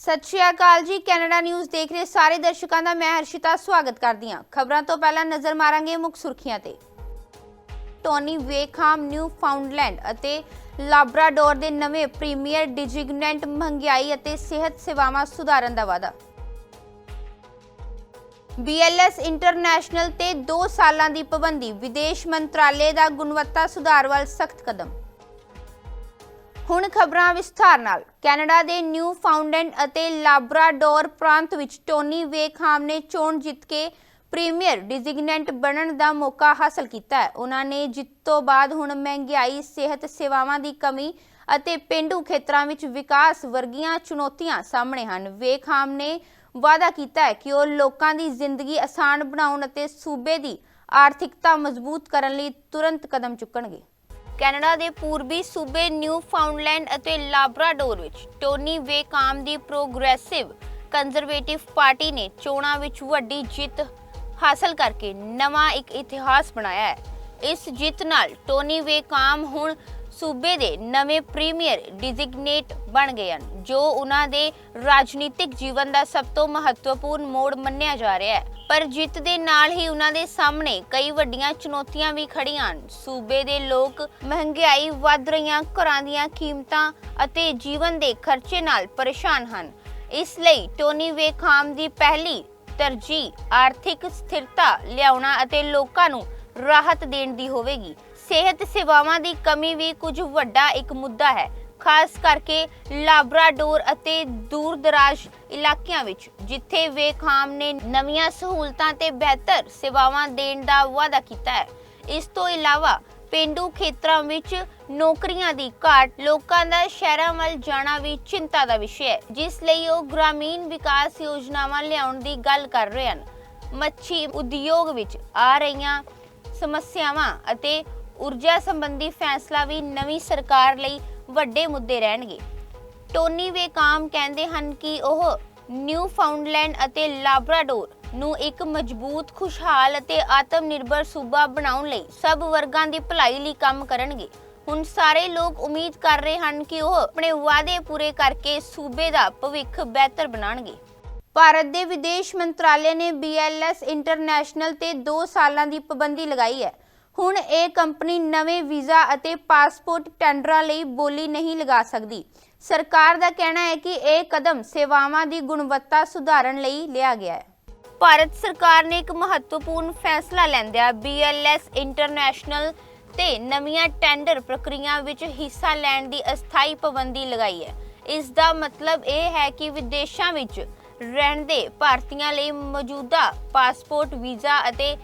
ਸਤਿ ਸ਼੍ਰੀ ਅਕਾਲ ਜੀ। Canada news ਦੇਖ ਰਹੇ ਸਾਰੇ ਦਰਸ਼ਕਾਂ ਦਾ ਮੈਂ ਹਰਸ਼ਿਤਾ ਸਵਾਗਤ ਕਰਦੀ ਹਾਂ। ਖਬਰਾਂ ਤੋਂ ਪਹਿਲਾਂ ਨਜ਼ਰ ਮਾਰਾਂਗੇ ਮੁੱਖ ਸੁਰਖੀਆਂ ਤੇ। ਟੋਨੀ ਵੇਖਾਮ ਨਿਊ ਫਾਊਂਡਲੈਂਡ ਅਤੇ ਲਾਬਰਾਡੋਰ ਦੇ ਨਵੇਂ ਪ੍ਰੀਮੀਅਰ ਡਿਜਿਗਨੈਂਟ ਮਹਿੰਗਾਈ ਅਤੇ ਸਿਹਤ ਸੇਵਾਵਾਂ ਸੁਧਾਰਨ ਦਾ ਵਾਅਦਾ। BLS ਇੰਟਰਨੈਸ਼ਨਲ ਤੇ 2 ਸਾਲਾਂ ਦੀ ਪਾਬੰਦੀ। ਵਿਦੇਸ਼ ਮੰਤਰਾਲੇ ਦਾ ਗੁਣਵੱਤਾ ਸੁਧਾਰ ਵੱਲ ਸਖਤ ਕਦਮ। ਹੁਣ ਖਬਰਾਂ ਵਿਸਥਾਰ ਨਾਲ। ਕੈਨੇਡਾ ਦੇ ਨਿਊ ਫਾਊਂਡੈਂਡ ਅਤੇ ਲਾਬਰਾਡੋਰ ਪ੍ਰਾਂਤ ਵਿੱਚ ਟੋਨੀ ਵੇਖਾਮ ਨੇ ਚੋਣ ਜਿੱਤ ਕੇ ਪ੍ਰੀਮੀਅਰ ਡਿਜ਼ਿਗਨੈਂਟ ਬਣਨ ਦਾ ਮੌਕਾ ਹਾਸਲ ਕੀਤਾ ਹੈ। ਉਹਨਾਂ ਨੇ ਜਿੱਤ ਤੋਂ ਬਾਅਦ ਹੁਣ ਮਹਿੰਗਾਈ, ਸਿਹਤ ਸੇਵਾਵਾਂ ਦੀ ਕਮੀ ਅਤੇ ਪਿੰਡੂ ਖੇਤਰਾਂ ਵਿੱਚ ਵਿਕਾਸ ਵਰਗੀਆਂ ਚੁਣੌਤੀਆਂ ਸਾਹਮਣੇ ਹਨ। ਵੇਖਾਮ ਨੇ ਵਾਅਦਾ ਕੀਤਾ ਹੈ ਕਿ ਉਹ ਲੋਕਾਂ ਦੀ ਜ਼ਿੰਦਗੀ ਆਸਾਨ ਬਣਾਉਣ ਅਤੇ ਸੂਬੇ ਦੀ ਆਰਥਿਕਤਾ ਮਜ਼ਬੂਤ ਕਰਨ ਲਈ ਤੁਰੰਤ ਕਦਮ ਚੁੱਕਣਗੇ। ਕੈਨੇਡਾ ਦੇ ਪੂਰਬੀ ਸੂਬੇ ਨਿਊ ਫਾਊਂਡਲੈਂਡ ਅਤੇ ਲਾਬਰਾਡੋਰ ਵਿੱਚ ਟੋਨੀ ਵੇਕਾਮ ਦੀ ਪ੍ਰੋਗਰੈਸਿਵ ਕੰਜ਼ਰਵੇਟਿਵ ਪਾਰਟੀ ਨੇ ਚੋਣਾਂ ਵਿੱਚ ਵੱਡੀ ਜਿੱਤ ਹਾਸਲ ਕਰਕੇ ਨਵਾਂ ਇੱਕ ਇਤਿਹਾਸ ਬਣਾਇਆ ਹੈ। ਇਸ ਜਿੱਤ ਨਾਲ ਟੋਨੀ ਵੇਕਾਮ ਹੁਣ ਸੂਬੇ ਦੇ ਨਵੇਂ ਪ੍ਰੀਮੀਅਰ ਡਿਜ਼ਿਗਨੇਟ ਬਣ ਗਏ ਹਨ, ਜੋ ਉਹਨਾਂ ਦੇ ਰਾਜਨੀਤਿਕ ਜੀਵਨ ਦਾ ਸਭ ਤੋਂ ਮਹੱਤਵਪੂਰਨ ਮੋੜ ਮੰਨਿਆ ਜਾ ਰਿਹਾ ਹੈ। ਪਰ ਜਿੱਤ ਦੇ ਨਾਲ ਹੀ ਉਹਨਾਂ ਦੇ ਸਾਹਮਣੇ ਕਈ ਵੱਡੀਆਂ ਚੁਣੌਤੀਆਂ ਵੀ ਖੜੀਆਂ ਹਨ। ਸੂਬੇ ਦੇ ਲੋਕ ਮਹਿੰਗਾਈ ਵੱਧ ਰਹੀਆਂ ਘਰਾਂ ਦੀਆਂ ਕੀਮਤਾਂ ਅਤੇ ਜੀਵਨ ਦੇ ਖਰਚੇ ਨਾਲ ਪਰੇਸ਼ਾਨ ਹਨ। ਇਸ ਲਈ ਟੋਨੀ ਵੇਖਾਮ ਦੀ ਪਹਿਲੀ ਤਰਜੀਹ ਆਰਥਿਕ ਸਥਿਰਤਾ ਲਿਆਉਣਾ ਅਤੇ ਲੋਕਾਂ ਨੂੰ ਰਾਹਤ ਦੇਣ ਦੀ ਹੋਵੇਗੀ। ਸਿਹਤ ਸੇਵਾਵਾਂ ਦੀ ਕਮੀ ਵੀ ਕੁਝ ਵੱਡਾ ਇੱਕ ਮੁੱਦਾ ਹੈ। ਖਾਸ ਕਰਕੇ ਲਾਬਰਾਡੋਰ ਅਤੇ ਦੂਰ ਦਰਾਜ ਇਲਾਕਿਆਂ ਵਿੱਚ, ਜਿੱਥੇ ਵੇਖਾਮ ਨੇ ਨਵੀਆਂ ਸਹੂਲਤਾਂ ਤੇ ਬਿਹਤਰ ਸੇਵਾਵਾਂ ਦੇਣ ਦਾ ਵਾਅਦਾ ਕੀਤਾ ਹੈ। ਇਸ ਤੋਂ ਇਲਾਵਾ ਪਿੰਡੂ ਖੇਤਰਾਂ ਵਿੱਚ ਨੌਕਰੀਆਂ ਦੀ ਘਾਟ, ਲੋਕਾਂ ਦਾ ਸ਼ਹਿਰਾਂ ਵੱਲ ਜਾਣਾ ਵੀ ਚਿੰਤਾ ਦਾ ਵਿਸ਼ਾ ਹੈ, ਜਿਸ ਲਈ ਉਹ ਗ੍ਰਾਮੀਣ ਵਿਕਾਸ ਯੋਜਨਾਵਾਂ ਲਿਆਉਣ ਦੀ ਗੱਲ ਕਰ ਰਹੇ ਹਨ। ਮੱਛੀ ਉਦਯੋਗ ਵਿੱਚ ਆ ਰਹੀਆਂ ਸਮੱਸਿਆਵਾਂ ਅਤੇ ਊਰਜਾ ਸੰਬੰਧੀ ਫੈਸਲਾ ਵੀ ਨਵੀਂ ਸਰਕਾਰ ਲਈ ਵੱਡੇ ਮੁੱਦੇ ਰਹਿਣਗੇ। ਟੋਨੀ ਵੇਕਾਮ ਕਹਿੰਦੇ ਹਨ ਕਿ ਉਹ ਨਿਊ ਫਾਊਂਡਲੈਂਡ ਅਤੇ ਲਾਬਰਾਡੋਰ ਨੂੰ ਇੱਕ ਮਜ਼ਬੂਤ, ਖੁਸ਼ਹਾਲ ਅਤੇ ਆਤਮ ਨਿਰਭਰ ਸੂਬਾ ਬਣਾਉਣ ਲਈ ਸਭ ਵਰਗਾਂ ਦੀ ਭਲਾਈ ਲਈ ਕੰਮ ਕਰਨਗੇ। ਹੁਣ ਸਾਰੇ ਲੋਕ ਉਮੀਦ ਕਰ ਰਹੇ ਹਨ ਕਿ ਉਹ ਆਪਣੇ ਵਾਅਦੇ ਪੂਰੇ ਕਰਕੇ ਸੂਬੇ ਦਾ ਭਵਿੱਖ ਬਿਹਤਰ ਬਣਾਉਣਗੇ। ਭਾਰਤ ਦੇ ਵਿਦੇਸ਼ ਮੰਤਰਾਲੇ ਨੇ BLS ਇੰਟਰਨੈਸ਼ਨਲ ਤੇ 2 ਸਾਲਾਂ ਦੀ ਪਾਬੰਦੀ ਲਗਾਈ ਹੈ। ਹੁਣ ਇਹ ਕੰਪਨੀ ਨਵੇਂ ਵੀਜ਼ਾ ਅਤੇ ਪਾਸਪੋਰਟ ਟੈਂਡਰਾਂ ਲਈ ਬੋਲੀ ਨਹੀਂ ਲਗਾ ਸਕਦੀ। ਸਰਕਾਰ ਦਾ ਕਹਿਣਾ ਹੈ ਕਿ ਇਹ ਕਦਮ ਸੇਵਾਵਾਂ ਦੀ ਗੁਣਵੱਤਾ ਸੁਧਾਰਨ ਲਈ ਲਿਆ ਗਿਆ ਹੈ। ਭਾਰਤ ਸਰਕਾਰ ਨੇ ਇੱਕ ਮਹੱਤਵਪੂਰਨ ਫੈਸਲਾ ਲੈਂਦਿਆਂ BLS ਇੰਟਰਨੈਸ਼ਨਲ ਤੇ ਨਵੀਆਂ ਟੈਂਡਰ ਪ੍ਰਕਿਰਿਆ ਵਿੱਚ ਹਿੱਸਾ ਲੈਣ ਦੀ ਅਸਥਾਈ ਪਾਬੰਦੀ ਲਗਾਈ ਹੈ। ਇਸ ਦਾ ਮਤਲਬ ਇਹ ਹੈ ਕਿ ਵਿਦੇਸ਼ਾਂ ਵਿੱਚ ਰਹਿੰਦੇ ਭਾਰਤੀਆਂ ਲਈ ਮੌਜੂਦਾ ਪਾਸਪੋਰਟ, ਵੀਜ਼ਾ ਅਤੇ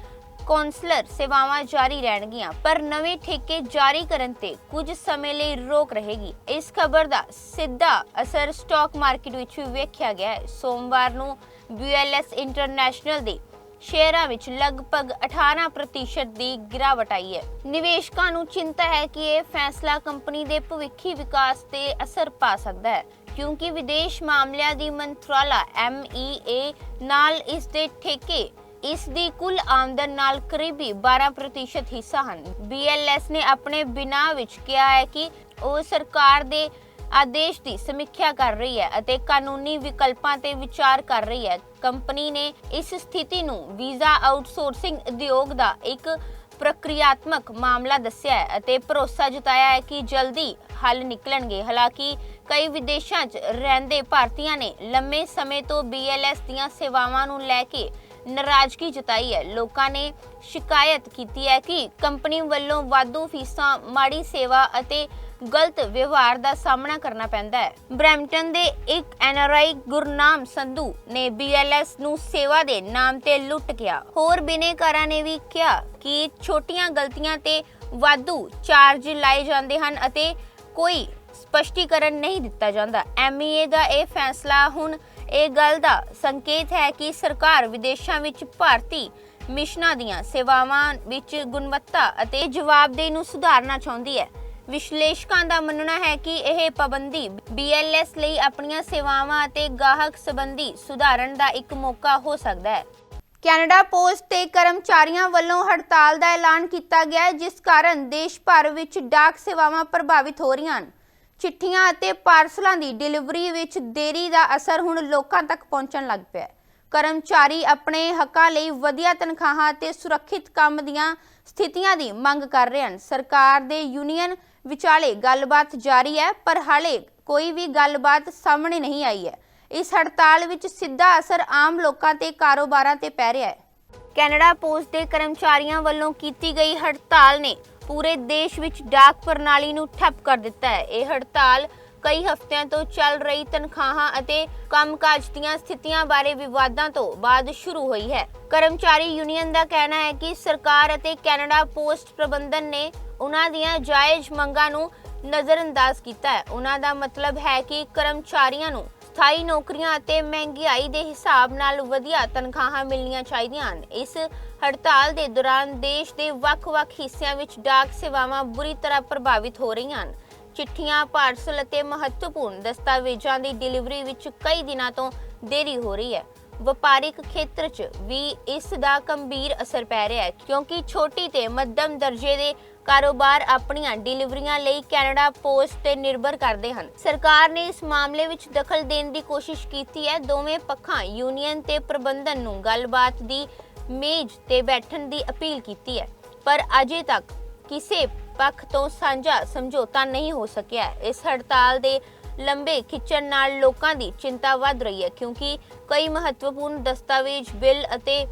ਕੌਂਸਲਰ ਸੇਵਾਵਾਂ ਜਾਰੀ ਰਹਿਣਗੀਆਂ, ਪਰ ਨਵੇਂ ਠੇਕੇ ਜਾਰੀ ਕਰਨ ਤੇ ਕੁਝ ਸਮੇਂ ਲਈ ਰੋਕ ਰਹੇਗੀ। ਇਸ ਖਬਰ ਦਾ ਸਿੱਧਾ ਅਸਰ ਸਟਾਕ ਮਾਰਕੀਟ ਵਿੱਚ ਵੀ ਵੇਖਿਆ ਗਿਆ ਹੈ। ਸੋਮਵਾਰ ਨੂੰ BLS ਇੰਟਰਨੈਸ਼ਨਲ ਦੇ ਸ਼ੇਅਰਾਂ ਵਿੱਚ ਲਗਭਗ 18% ਦੀ ਗਿਰਾਵਟ ਆਈ ਹੈ। ਨਿਵੇਸ਼ਕਾਂ ਨੂੰ ਚਿੰਤਾ ਹੈ ਕਿ ਇਹ ਫੈਸਲਾ ਕੰਪਨੀ ਦੇ ਭਵਿੱਖੀ ਵਿਕਾਸ ਤੇ ਅਸਰ ਪਾ ਸਕਦਾ ਹੈ। ਕਿਉਂਕਿ ਵਿਦੇਸ਼ ਮਾਮਲਿਆਂ ਦੀ ਮੰਤਰਾਲਾ MEA ਨਾਲ ਇਸ ਦੇ ਠੇਕੇ, ਇਸ ਦੀ ਕੁੱਲ ਆਮਦਨ ਨਾਲ ਕਰੀਬੀ 12% ਹਿੱਸਾ ਹਨ। BLS ਨੇ ਆਪਣੇ ਬਿਨਾ ਵਿੱਚ ਕਿਹਾ ਹੈ ਕਿ ਉਹ ਸਰਕਾਰ ਦੇ ਆਦੇਸ਼ ਦੀ ਸਮੀਖਿਆ ਕਰ ਰਹੀ ਹੈ ਅਤੇ ਕਾਨੂੰਨੀ ਵਿਕਲਪਾਂ ਤੇ ਵਿਚਾਰ ਕਰ ਰਹੀ ਹੈ। ਕੰਪਨੀ ਨੇ ਇਸ ਸਥਿਤੀ ਨੂੰ ਵੀਜ਼ਾ ਆਊਟਸੋਰਸਿੰਗ ਉਦਯੋਗ ਦਾ ਇੱਕ ਪ੍ਰਕਿਰਿਆਤਮਕ ਮਾਮਲਾ ਦੱਸਿਆ ਹੈ ਅਤੇ ਭਰੋਸਾ ਜਤਾਇਆ ਹੈ ਕਿ ਜਲਦੀ ਹੱਲ ਨਿਕਲਣਗੇ। ਹਾਲਾਂਕਿ ਕਈ ਵਿਦੇਸ਼ਾਂ 'ਚ ਰਹਿੰਦੇ ਭਾਰਤੀਆਂ ਨੇ ਲੰਮੇ ਸਮੇਂ ਤੋਂ BLS ਦੀਆਂ ਸੇਵਾਵਾਂ ਨੂੰ ਲੈ ਕੇ ਨਾਰਾਜ਼ਗੀ ਜਤਾਈ ਹੈ। ਲੋਕਾਂ ਨੇ ਸ਼ਿਕਾਇਤ ਕੀਤੀ ਹੈ ਕਿ ਕੰਪਨੀ ਵੱਲੋਂ ਵਾਧੂ ਫੀਸਾਂ, ਮਾੜੀ ਸੇਵਾ ਅਤੇ ਗਲਤ ਵਿਵਹਾਰ ਦਾ ਸਾਹਮਣਾ ਕਰਨਾ ਪੈਂਦਾ ਹੈ। ਬ੍ਰੈਂਪਟਨ ਦੇ ਇੱਕ ਐਨਆਰਆਈ ਗੁਰਨਾਮ ਸੰਧੂ ਨੇ BLS ਨੂੰ ਸੇਵਾ ਦੇ ਨਾਮ ਤੇ ਲੁੱਟ ਗਿਆ ਹੋਰ ਬਿਨੇਕਾਰਾਂ ਨੇ ਵੀ ਕਿਹਾ ਕਿ ਛੋਟੀਆਂ ਗਲਤੀਆਂ ਤੇ ਵਾਧੂ ਚਾਰਜ ਲਾਏ ਜਾਂਦੇ ਹਨ ਅਤੇ ਕੋਈ ਸਪਸ਼ਟੀਕਰਨ ਨਹੀਂ ਦਿੱਤਾ ਜਾਂਦਾ। MEA ਦਾ ਇਹ ਫੈਸਲਾ ਹੁਣ ਇਹ ਗੱਲ ਦਾ ਸੰਕੇਤ ਹੈ ਕਿ ਸਰਕਾਰ ਵਿਦੇਸ਼ਾਂ ਵਿੱਚ ਭਾਰਤੀ ਮਿਸ਼ਨਾਂ ਦੀਆਂ ਸੇਵਾਵਾਂ ਵਿੱਚ ਗੁਣਵੱਤਾ ਅਤੇ ਜਵਾਬਦੇਹੀ ਨੂੰ ਸੁਧਾਰਨਾ ਚਾਹੁੰਦੀ ਹੈ। ਵਿਸ਼ਲੇਸ਼ਕਾਂ ਦਾ ਮੰਨਣਾ ਹੈ ਕਿ ਇਹ ਪਾਬੰਦੀ BLS ਲਈ ਆਪਣੀਆਂ ਸੇਵਾਵਾਂ ਅਤੇ ਗਾਹਕ ਸੰਬੰਧੀ ਸੁਧਾਰਨ ਦਾ ਇੱਕ ਮੌਕਾ ਹੋ ਸਕਦਾ ਹੈ। ਕੈਨੇਡਾ ਪੋਸਟ ਤੇ ਕਰਮਚਾਰੀਆਂ ਵੱਲੋਂ ਹੜਤਾਲ ਦਾ ਐਲਾਨ ਕੀਤਾ ਗਿਆ ਜਿਸ ਕਾਰਨ ਦੇਸ਼ ਭਰ ਵਿੱਚ ਡਾਕ ਸੇਵਾਵਾਂ ਪ੍ਰਭਾਵਿਤ ਹੋ ਰਹੀਆਂ ਹਨ। ਚਿੱਠੀਆਂ ਅਤੇ ਪਾਰਸਲਾਂ ਦੀ ਡਿਲੀਵਰੀ ਵਿੱਚ ਦੇਰੀ ਦਾ ਅਸਰ ਹੁਣ ਲੋਕਾਂ ਤੱਕ ਪਹੁੰਚਣ ਲੱਗ ਪਿਆ ਹੈ। ਕਰਮਚਾਰੀ ਆਪਣੇ ਹੱਕਾਂ ਲਈ ਵਧੀਆ ਤਨਖਾਹਾਂ ਅਤੇ ਸੁਰੱਖਿਅਤ ਕੰਮ ਦੀਆਂ ਸਥਿਤੀਆਂ ਦੀ ਮੰਗ ਕਰ ਰਹੇ ਹਨ। ਸਰਕਾਰ ਦੇ ਯੂਨੀਅਨ ਵਿਚਾਲੇ ਗੱਲਬਾਤ ਜਾਰੀ ਹੈ, ਪਰ ਹਾਲੇ ਕੋਈ ਵੀ ਗੱਲਬਾਤ ਸਾਹਮਣੇ ਨਹੀਂ ਆਈ ਹੈ। ਇਸ ਹੜਤਾਲ ਵਿੱਚ ਸਿੱਧਾ ਅਸਰ ਆਮ ਲੋਕਾਂ ਤੇ ਕਾਰੋਬਾਰਾਂ ਤੇ ਪੈ ਰਿਹਾ ਹੈ। ਕੈਨੇਡਾ ਪੋਸਟ ਦੇ ਕਰਮਚਾਰੀਆਂ ਵੱਲੋਂ ਕੀਤੀ ਗਈ ਹੜਤਾਲ ਨੇ ਪੂਰੇ ਦੇਸ਼ ਵਿੱਚ ਡਾਕ ਪ੍ਰਣਾਲੀ ਨੂੰ ਠੱਪ ਕਰ ਦਿੱਤਾ ਹੈ। ਇਹ ਹੜਤਾਲ ਕਈ ਹਫ਼ਤਿਆਂ ਤੋਂ ਚੱਲ ਰਹੀ ਤਨਖਾਹਾਂ ਅਤੇ ਕੰਮਕਾਜ ਦੀਆਂ ਸਥਿਤੀਆਂ ਬਾਰੇ ਵਿਵਾਦਾਂ ਤੋਂ ਬਾਅਦ ਸ਼ੁਰੂ ਹੋਈ ਹੈ। ਕਰਮਚਾਰੀ ਯੂਨੀਅਨ ਦਾ ਕਹਿਣਾ ਹੈ ਕਿ ਸਰਕਾਰ ਅਤੇ ਕੈਨੇਡਾ ਪੋਸਟ ਪ੍ਰਬੰਧਨ ਨੇ ਉਹਨਾਂ ਦੀਆਂ ਜਾਇਜ਼ ਮੰਗਾਂ ਨੂੰ ਨਜ਼ਰਅੰਦਾਜ਼ ਕੀਤਾ ਹੈ। ਉਹਨਾਂ ਦਾ ਮਤਲਬ ਹੈ ਕਿ ਕਰਮਚਾਰੀਆਂ ਨੂੰ ਸਥਾਈ ਨੌਕਰੀਆਂ ਅਤੇ ਮਹਿੰਗਾਈ ਦੇ ਹਿਸਾਬ ਨਾਲ ਵਧੀਆ ਤਨਖਾਹਾਂ ਮਿਲਣੀਆਂ ਚਾਹੀਦੀਆਂ ਹਨ। ਇਸ ਹੜਤਾਲ ਦੇ ਦੌਰਾਨ ਦੇਸ਼ ਦੇ ਵੱਖ-ਵੱਖ ਹਿੱਸਿਆਂ ਵਿੱਚ ਡਾਕ ਸੇਵਾਵਾਂ ਬੁਰੀ ਤਰ੍ਹਾਂ ਪ੍ਰਭਾਵਿਤ ਹੋ ਰਹੀਆਂ ਹਨ। ਚਿੱਠੀਆਂ, ਪਾਰਸਲ ਅਤੇ ਮਹੱਤਵਪੂਰਨ ਦਸਤਾਵੇਜ਼ਾਂ ਦੀ ਡਿਲੀਵਰੀ ਵਿੱਚ ਕਈ ਦਿਨਾਂ ਤੋਂ ਦੇਰੀ ਹੋ ਰਹੀ ਹੈ। ਵਪਾਰਿਕ ਖੇਤਰ 'ਚ ਵੀ ਇਸ ਦਾ ਗੰਭੀਰ ਅਸਰ ਪੈ ਰਿਹਾ ਹੈ, ਕਿਉਂਕਿ ਛੋਟੀ ਤੇ ਮੱਧਮ ਦਰਜੇ ਦੇ ਕਾਰੋਬਾਰ ਆਪਣੀਆਂ ਡਿਲੀਵਰੀਆਂ ਲਈ ਕੈਨੇਡਾ ਪੋਸਟ ਤੇ ਨਿਰਭਰ ਕਰਦੇ ਹਨ। ਸਰਕਾਰ ਨੇ ਇਸ ਮਾਮਲੇ ਵਿੱਚ ਦਖਲ ਦੇਣ ਦੀ ਕੋਸ਼ਿਸ਼ ਕੀਤੀ ਹੈ। ਦੋਵੇਂ ਪੱਖਾਂ ਯੂਨੀਅਨ ਤੇ ਪ੍ਰਬੰਧਨ ਨੂੰ ਗੱਲਬਾਤ ਦੀ ਮੇਜ਼ ਤੇ ਬੈਠਣ ਦੀ ਅਪੀਲ ਕੀਤੀ ਹੈ। ਪਰ ਅਜੇ ਤੱਕ ਕਿਸੇ ਪੱਖ ਤੋਂ ਸਾਂਝਾ ਸਮਝੌਤਾ ਨਹੀਂ ਹੋ ਸਕਿਆ। ਇਸ ਹੜਤਾਲ ਦੇ ਲੰਬੇ ਖਿੱਚਣ ਨਾਲ ਲੋਕਾਂ ਦੀ ਚਿੰਤਾ ਵੱਧ ਰਹੀ ਹੈ, ਕਿਉਂਕਿ ਕਈ ਮਹੱਤਵਪੂਰਨ ਦਸਤਾਵੇਜ਼, ਬਿੱਲ ਅਤੇ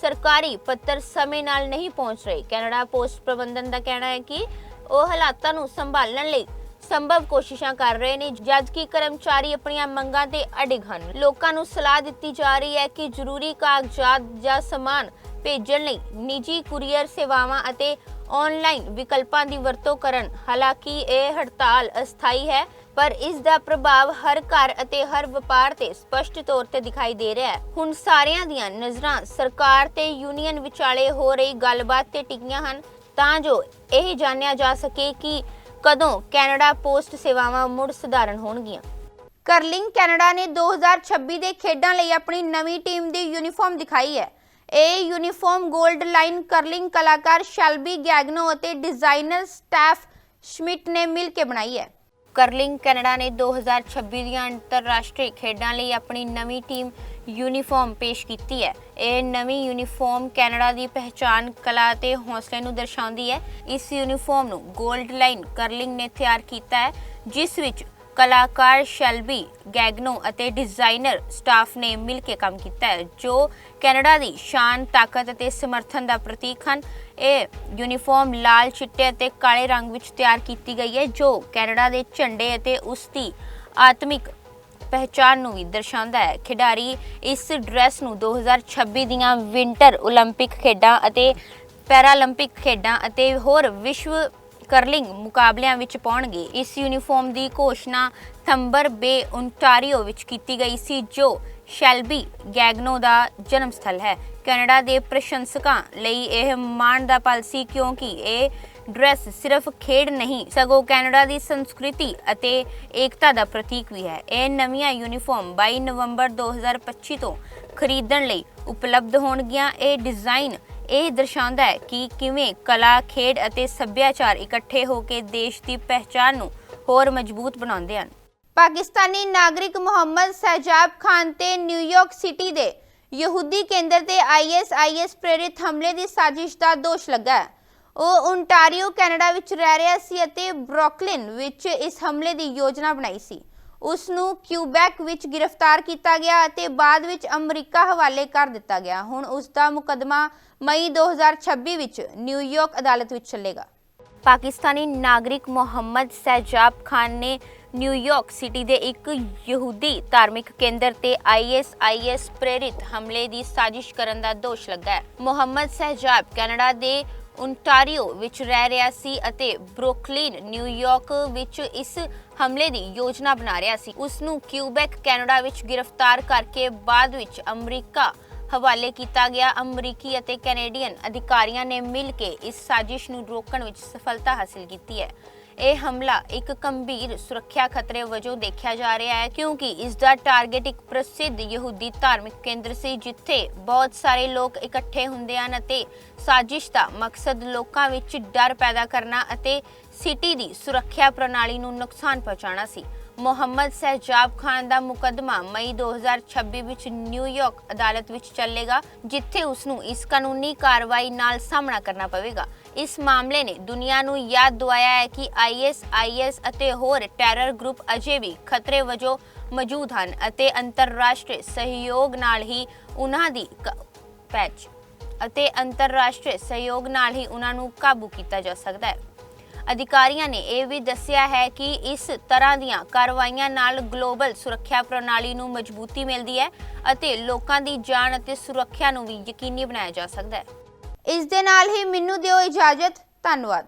ਸਰਕਾਰੀ ਪੱਤਰ ਸਮੇਂ ਨਾਲ ਨਹੀਂ ਪਹੁੰਚ ਰਹੇ। ਕੈਨੇਡਾ ਪੋਸਟ ਪ੍ਰਬੰਧਨ ਦਾ ਕਹਿਣਾ ਹੈ ਕਿ ਉਹ ਹਾਲਾਤਾਂ ਨੂੰ ਸੰਭਾਲਣ ਲਈ ਸੰਭਵ ਕੋਸ਼ਿਸ਼ਾਂ ਕਰ ਰਹੇ ਨੇ, ਜਦਕਿ ਕਰਮਚਾਰੀ ਆਪਣੀਆਂ ਮੰਗਾਂ ਤੇ ਅਡਿਗ ਹਨ। ਲੋਕਾਂ ਨੂੰ ਸਲਾਹ ਦਿੱਤੀ ਜਾ ਰਹੀ ਹੈ ਕਿ ਜ਼ਰੂਰੀ ਕਾਗਜ਼ਾਤ ਜਾਂ ਸਮਾਨ ਭੇਜਣ ਲਈ ਨਿੱਜੀ ਕੁਰੀਅਰ ਸੇਵਾਵਾਂ ਅਤੇ ਆਨਲਾਈਨ ਵਿਕਲਪਾਂ ਦੀ ਵਰਤੋਂ ਕਰਨ। ਹਾਲਾਂਕਿ ਇਹ ਹੜਤਾਲ ਅਸਥਾਈ ਹੈ, ਪਰ ਇਸ ਦਾ ਪ੍ਰਭਾਵ ਹਰ ਘਰ ਅਤੇ ਹਰ ਵਪਾਰ ਤੇ ਸਪਸ਼ਟ ਤੌਰ ਤੇ ਦਿਖਾਈ ਦੇ ਰਿਹਾ ਹੈ। ਹੁਣ ਸਾਰਿਆਂ ਦੀਆਂ ਨਜ਼ਰਾਂ ਸਰਕਾਰ ਤੇ ਯੂਨੀਅਨ ਵਿਚਾਲੇ ਹੋ ਰਹੀ ਗੱਲਬਾਤ ਤੇ ਟਿਕੀਆਂ ਹਨ, ਤਾਂ ਜੋ ਇਹ ਜਾਣਿਆ ਜਾ ਸਕੇ ਕਿ ਕਦੋਂ ਕੈਨੇਡਾ ਪੋਸਟ ਸੇਵਾਵਾਂ ਮੁੜ ਸਧਾਰਨ ਹੋਣਗੀਆਂ। ਕਰਲਿੰਗ ਕੈਨੇਡਾ ਨੇ 2026 ਦੇ ਖੇਡਾਂ ਲਈ ਆਪਣੀ ਨਵੀਂ ਟੀਮ ਦੀ ਯੂਨੀਫਾਰਮ ਦਿਖਾਈ ਹੈ। ਇਹ ਯੂਨੀਫਾਰਮ 골ਡ ਲਾਈਨ ਕਰਲਿੰਗ ਕਲਾਕਾਰ ਸ਼ੈਲਬੀ ਗੈਗਨੋ ਅਤੇ ਡਿਜ਼ਾਈਨਰ ਸਟੈਫ ਸ਼ਮਿਟ ਨੇ ਮਿਲ ਕੇ ਬਣਾਈ ਹੈ। ਕਰਲਿੰਗ ਕੈਨੇਡਾ ਨੇ 2026 ਦੀਆਂ ਅੰਤਰਰਾਸ਼ਟਰੀ ਖੇਡਾਂ ਲਈ ਆਪਣੀ ਨਵੀਂ ਟੀਮ ਯੂਨੀਫਾਰਮ ਪੇਸ਼ ਕੀਤੀ ਹੈ। ਇਹ ਨਵੀਂ ਯੂਨੀਫਾਰਮ ਕੈਨੇਡਾ ਦੀ ਪਹਿਚਾਨ ਕਲਾ ਅਤੇ ਹੌਸਲੇ ਨੂੰ ਦਰਸਾਉਂਦੀ ਹੈ। ਇਸ ਯੂਨੀਫਾਰਮ ਨੂੰ 골ਡ ਲਾਈਨ ਕਰਲਿੰਗ ਨੇ ਤਿਆਰ ਕੀਤਾ ਹੈ, ਜਿਸ ਵਿੱਚ ਕਲਾਕਾਰ ਸ਼ੈਲਬੀ ਗੈਗਨੋ ਅਤੇ ਡਿਜ਼ਾਈਨਰ ਸਟਾਫ ਨੇ ਮਿਲ ਕੇ ਕੰਮ ਕੀਤਾ ਹੈ ਜੋ ਕੈਨੇਡਾ ਦੀ ਸ਼ਾਨ ਤਾਕਤ ਅਤੇ ਸਮਰਥਨ ਦਾ ਪ੍ਰਤੀਕ ਹਨ ਇਹ ਯੂਨੀਫਾਰਮ ਲਾਲ ਚਿੱਟੇ ਅਤੇ ਕਾਲੇ ਰੰਗ ਵਿੱਚ ਤਿਆਰ ਕੀਤੀ ਗਈ ਹੈ ਜੋ ਕੈਨੇਡਾ ਦੇ ਝੰਡੇ ਅਤੇ ਉਸ ਦੀ ਆਤਮਿਕ ਪਹਿਚਾਨ ਨੂੰ ਵੀ ਦਰਸਾਉਂਦਾ ਹੈ ਖਿਡਾਰੀ ਇਸ ਡਰੈਸ ਨੂੰ 2026 ਦੀਆਂ ਵਿੰਟਰ 올림픽 ਖੇਡਾਂ ਅਤੇ ਪੈਰਾਲੰਪਿਕ ਖੇਡਾਂ ਅਤੇ ਹੋਰ ਵਿਸ਼ਵ ਕਰਲਿੰਗ ਮੁਕਾਬਲਿਆਂ ਵਿੱਚ ਪਾਉਣਗੇ। ਇਸ ਯੂਨੀਫਾਰਮ ਦੀ ਘੋਸ਼ਣਾ ਥੰਬਰ ਬੇ ਓਨਟਾਰੀਓ ਵਿੱਚ ਕੀਤੀ ਗਈ ਸੀ, ਜੋ ਸ਼ੈਲਬੀ ਗੈਗਨੋ ਦਾ ਜਨਮ ਸਥਲ ਹੈ। ਕੈਨੇਡਾ ਦੇ ਪ੍ਰਸ਼ੰਸਕਾਂ ਲਈ ਇਹ ਮਾਣ ਦਾ ਪਲ ਸੀ, ਕਿਉਂਕਿ ਇਹ ਡਰੈਸ ਸਿਰਫ ਖੇਡ ਨਹੀਂ, ਸਗੋਂ ਕੈਨੇਡਾ ਦੀ ਸੰਸਕ੍ਰਿਤੀ ਅਤੇ ਏਕਤਾ ਦਾ ਪ੍ਰਤੀਕ ਵੀ ਹੈ। ਇਹ ਨਵੀਆਂ ਯੂਨੀਫਾਰਮ 22 ਨਵੰਬਰ 2025 ਤੋਂ ਖਰੀਦਣ ਲਈ ਉਪਲਬਧ ਹੋਣਗੀਆਂ। ਇਹ ਡਿਜ਼ਾਈਨ ਇਹ ਦਰਸਾਉਂਦਾ ਹੈ ਕਿ ਕਿਵੇਂ ਕਲਾ, ਖੇਡ ਅਤੇ ਸੱਭਿਆਚਾਰ ਇਕੱਠੇ ਹੋ ਕੇ ਦੇਸ਼ ਦੀ ਪਹਿਚਾਣ ਨੂੰ ਹੋਰ ਮਜ਼ਬੂਤ ਬਣਾਉਂਦੇ ਹਨ। ਪਾਕਿਸਤਾਨੀ ਨਾਗਰਿਕ ਮੁਹੰਮਦ ਸਹਿਜਾਬ ਖਾਨ ਤੇ ਨਿਊਯਾਰਕ ਸਿਟੀ ਦੇ ਯਹੂਦੀ ਕੇਂਦਰ ਤੇ ਆਈਐਸਆਈਐਸ ਪ੍ਰੇਰਿਤ ਹਮਲੇ ਦੀ ਸਾਜ਼ਿਸ਼ ਦਾ ਦੋਸ਼ ਲੱਗਾ ਹੈ। ਉਹ ਓਨਟਾਰੀਓ ਕੈਨੇਡਾ ਵਿੱਚ ਰਹਿ ਰਿਹਾ ਸੀ ਅਤੇ ਬਰੁਕਲਿਨ ਵਿੱਚ ਇਸ ਹਮਲੇ ਦੀ ਯੋਜਨਾ ਬਣਾਈ ਸੀ। ਉਸ ਨੂੰ ਕਿਊਬੈਕ ਵਿੱਚ ਗ੍ਰਿਫਤਾਰ ਕੀਤਾ ਗਿਆ ਅਤੇ ਬਾਅਦ ਵਿੱਚ ਅਮਰੀਕਾ ਹਵਾਲੇ ਕਰ ਦਿੱਤਾ ਗਿਆ। ਹੁਣ ਉਸ ਦਾ ਮੁਕੱਦਮਾ ਮਈ 2026 ਵਿੱਚ ਨਿਊਯਾਰਕ ਅਦਾਲਤ ਵਿੱਚ ਚੱਲੇਗਾ। ਪਾਕਿਸਤਾਨੀ ਨਾਗਰਿਕ ਮੁਹੰਮਦ ਸਹਿਜਾਬ ਖਾਨ ਨੇ ਨਿਊਯਾਰਕ ਸਿਟੀ ਦੇ ਇੱਕ ਯਹੂਦੀ ਧਾਰਮਿਕ ਕੇਂਦਰ ਤੇ ਆਈਐਸਆਈਐਸ ਪ੍ਰੇਰਿਤ ਹਮਲੇ ਦੀ ਸਾਜ਼ਿਸ਼ ਕਰਨ ਦਾ ਦੋਸ਼ ਲੱਗਾ ਹੈ। ਮੁਹੰਮਦ ਸਹਿਜਾਬ ਕੈਨੇਡਾ ਦੇ ਓਨਟਾਰੀਓ ਵਿੱਚ ਰਹਿ ਰਿਹਾ ਸੀ ਅਤੇ ਬਰੁਕਲਿਨ ਨਿਊਯਾਰਕ ਵਿੱਚ ਇਸ ਹਮਲੇ ਦੀ ਯੋਜਨਾ ਬਣਾ ਰਿਹਾ ਸੀ। ਉਸ ਨੂੰ ਕਿਊਬੈਕ, ਕੈਨੇਡਾ ਵਿੱਚ ਗ੍ਰਿਫਤਾਰ ਕਰਕੇ ਬਾਅਦ ਵਿੱਚ ਅਮਰੀਕਾ ਹਵਾਲੇ ਕੀਤਾ ਗਿਆ। ਅਮਰੀਕੀ ਅਤੇ ਕੈਨੇਡੀਅਨ ਅਧਿਕਾਰੀਆਂ ਨੇ ਮਿਲ ਕੇ ਇਸ ਸਾਜ਼ਿਸ਼ ਨੂੰ ਰੋਕਣ ਵਿੱਚ ਸਫਲਤਾ ਹਾਸਲ ਕੀਤੀ ਹੈ। ਇਹ ਹਮਲਾ ਇੱਕ ਗੰਭੀਰ ਸੁਰੱਖਿਆ ਖਤਰੇ ਵਜੋਂ ਦੇਖਿਆ ਜਾ ਰਿਹਾ ਹੈ ਕਿਉਂਕਿ ਇਸ ਦਾ ਟਾਰਗੇਟ ਇੱਕ ਪ੍ਰਸਿੱਧ ਯਹੂਦੀ ਧਾਰਮਿਕ ਕੇਂਦਰ ਸੀ, ਜਿੱਥੇ ਬਹੁਤ ਸਾਰੇ ਲੋਕ ਇਕੱਠੇ ਹੁੰਦੇ ਹਨ ਅਤੇ ਸਾਜ਼ਿਸ਼ ਦਾ ਮਕਸਦ ਲੋਕਾਂ ਵਿੱਚ ਡਰ ਪੈਦਾ ਕਰਨਾ ਅਤੇ ਸਿਟੀ ਦੀ ਸੁਰੱਖਿਆ ਪ੍ਰਣਾਲੀ ਨੂੰ ਨੁਕਸਾਨ ਪਹੁੰਚਾਉਣਾ ਸੀ। ਮੁਹੰਮਦ ਸਹਿਜਾਬ ਖਾਨ ਦਾ ਮੁਕੱਦਮਾ ਮਈ 2026 ਵਿੱਚ ਨਿਊਯਾਰਕ ਅਦਾਲਤ ਵਿੱਚ ਚੱਲੇਗਾ, ਜਿੱਥੇ ਉਸ ਨੂੰ ਇਸ ਕਾਨੂੰਨੀ ਕਾਰਵਾਈ ਨਾਲ ਸਾਹਮਣਾ ਕਰਨਾ ਪਵੇਗਾ। ਇਸ ਮਾਮਲੇ ਨੇ ਦੁਨੀਆ ਨੂੰ ਯਾਦ ਦਿਵਾਇਆ ਹੈ ਕਿ ਆਈਐਸ ਆਈਐਸ ਅਤੇ ਹੋਰ ਟੈਰਰ ਗਰੁੱਪ ਅਜੇ ਵੀ ਖਤਰੇ ਵਜੋਂ ਮੌਜੂਦ ਹਨ ਅਤੇ ਅੰਤਰਰਾਸ਼ਟਰੀ ਸਹਿਯੋਗ ਨਾਲ ਹੀ ਉਹਨਾਂ ਦੀ ਕ- ਪੈਚ ਅਤੇ ਅੰਤਰਰਾਸ਼ਟਰੀ ਸਹਿਯੋਗ ਨਾਲ ਹੀ ਉਹਨਾਂ ਨੂੰ ਕਾਬੂ ਕੀਤਾ ਜਾ ਸਕਦਾ ਹੈ। ਅਧਿਕਾਰੀਆਂ ਨੇ ਇਹ ਵੀ ਦੱਸਿਆ ਹੈ ਕਿ ਇਸ ਤਰ੍ਹਾਂ ਦੀਆਂ ਕਾਰਵਾਈਆਂ ਨਾਲ ਗਲੋਬਲ ਸੁਰੱਖਿਆ ਪ੍ਰਣਾਲੀ ਨੂੰ ਮਜ਼ਬੂਤੀ ਮਿਲਦੀ ਹੈ ਅਤੇ ਲੋਕਾਂ ਦੀ ਜਾਨ ਅਤੇ ਸੁਰੱਖਿਆ ਨੂੰ ਵੀ ਯਕੀਨੀ ਬਣਾਇਆ ਜਾ ਸਕਦਾ ਹੈ। ਇਸ ਦੇ ਨਾਲ ਹੀ ਮੈਨੂੰ ਦਿਓ ਇਜਾਜ਼ਤ, ਧੰਨਵਾਦ।